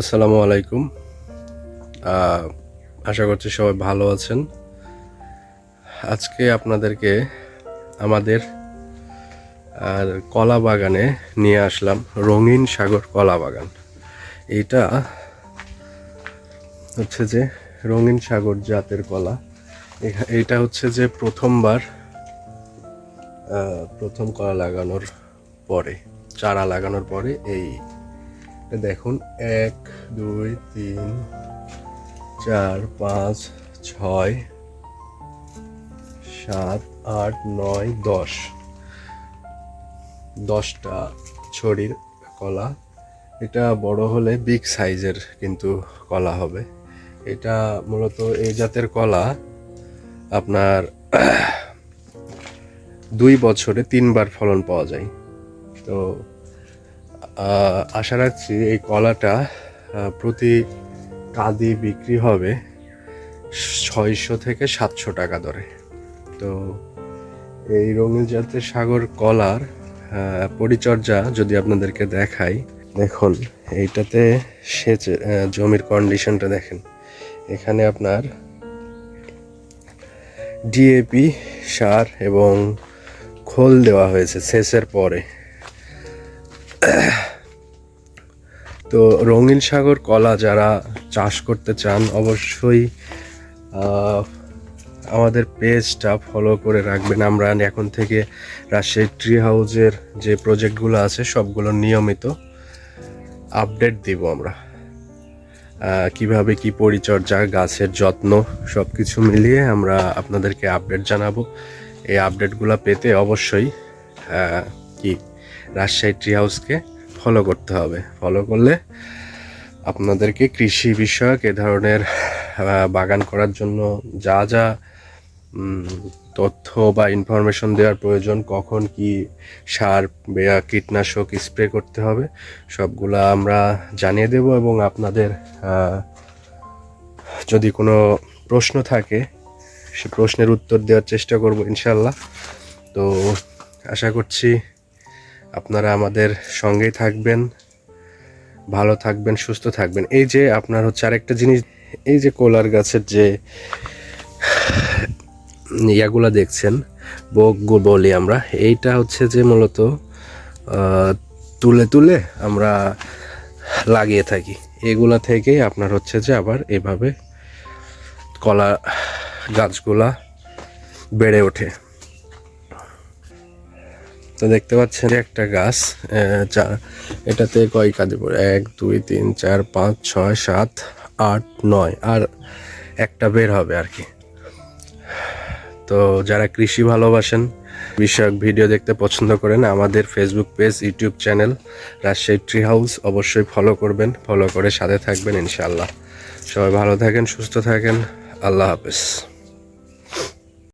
আসসালামু আলাইকুম। আশা করছি সবাই ভালো আছেন। আজকে আপনাদেরকে আমাদের কলা বাগানে নিয়ে আসলাম রঙিন সাগর কলা বাগান। এটা হচ্ছে যে রঙিন সাগর জাতের কলা। এটা হচ্ছে যে প্রথমবার প্রথম কলা লাগানোর পরে, চারা লাগানোর পরে এই দেখুন, এক, দুই, তিন, চার, পাঁচ, ছয়, সাত, আট, নয়, দশ। দশটা ছড়ির কলা। এটা বড় হলে বিগ সাইজের কিন্তু কলা হবে। এটা মূলত এই জাতের কলা আপনার দুই বছরে তিনবার ফলন পাওয়া যায়। তো আশা রাখছি এই কলাটা প্রতি কাদি বিক্রি হবে ছয়শো থেকে সাতশো টাকা দরে। তো এই রঙিন জাতের সাগর কলার পরিচর্যা যদি আপনাদেরকে দেখাই, দেখুন, এইটাতে সেচ জমির কন্ডিশনটা দেখেন। এখানে আপনার ডিএপি সার এবং খোল দেওয়া হয়েছে সেচের পরে। তো রঙিন সাগর কলা যারা চাষ করতে চান, অবশ্যই আমাদের পেজটা ফলো করে রাখবেন। আমরা এখন থেকে রাজশাহী ট্রি হাউসের যে প্রজেক্টগুলো আছে, সবগুলো নিয়মিত আপডেট দিব আমরা। কীভাবে কি পরিচর্যা, গাছের যত্ন সব কিছু মিলিয়ে আমরা আপনাদেরকে আপডেট জানাব। এই আপডেটগুলো পেতে অবশ্যই কি রাজশাহী ট্রি হাউসকে ফলো করতে হবে। ফলো করলে আপনাদেরকে কৃষি বিষয়ক এ ধরনের বাগান করার জন্য যা যা তথ্য বা ইনফরমেশন দেওয়ার প্রয়োজন, কখন কি সার বা কীটনাশক স্প্রে করতে হবে, সবগুলা আমরা জানিয়ে দেব এবং আপনাদের যদি কোনো প্রশ্ন থাকে, সে প্রশ্নের উত্তর দেওয়ার চেষ্টা করব ইনশাল্লাহ তো আশা করছি আপনারা আমাদের সঙ্গেই থাকবেন, ভালো থাকবেন, সুস্থ থাকবেন। এই যে আপনার হচ্ছে আরেকটা জিনিস, এই যে কোলার গাছের যে ইয়াগুলা দেখছেন বোক বলি আমরা, এইটা হচ্ছে যে মূলত তুলে তুলে আমরা লাগিয়ে থাকি। এগুলা থেকেই আপনার হচ্ছে যে আবার এভাবে কলা গাছগুলা বেড়ে ওঠে। তো দেখতে পাচ্ছেন একটা গাছ এটাতে কয় কাঁদি পড়ে? এক, দুই, তিন, চার, পাঁচ, ছয়, সাত, আট, নয়। আর একটা বের হবে আর কি। তো যারা কৃষি ভালোবাসেন, বিষয়ক ভিডিও দেখতে পছন্দ করেন, আমাদের Facebook page YouTube channel Rajshahi tree house অবশ্যই ফলো করবেন। ফলো করে সাথে থাকবেন ইনশাআল্লাহ। সবাই ভালো থাকেন, সুস্থ থাকেন। আল্লাহ হাফেজ।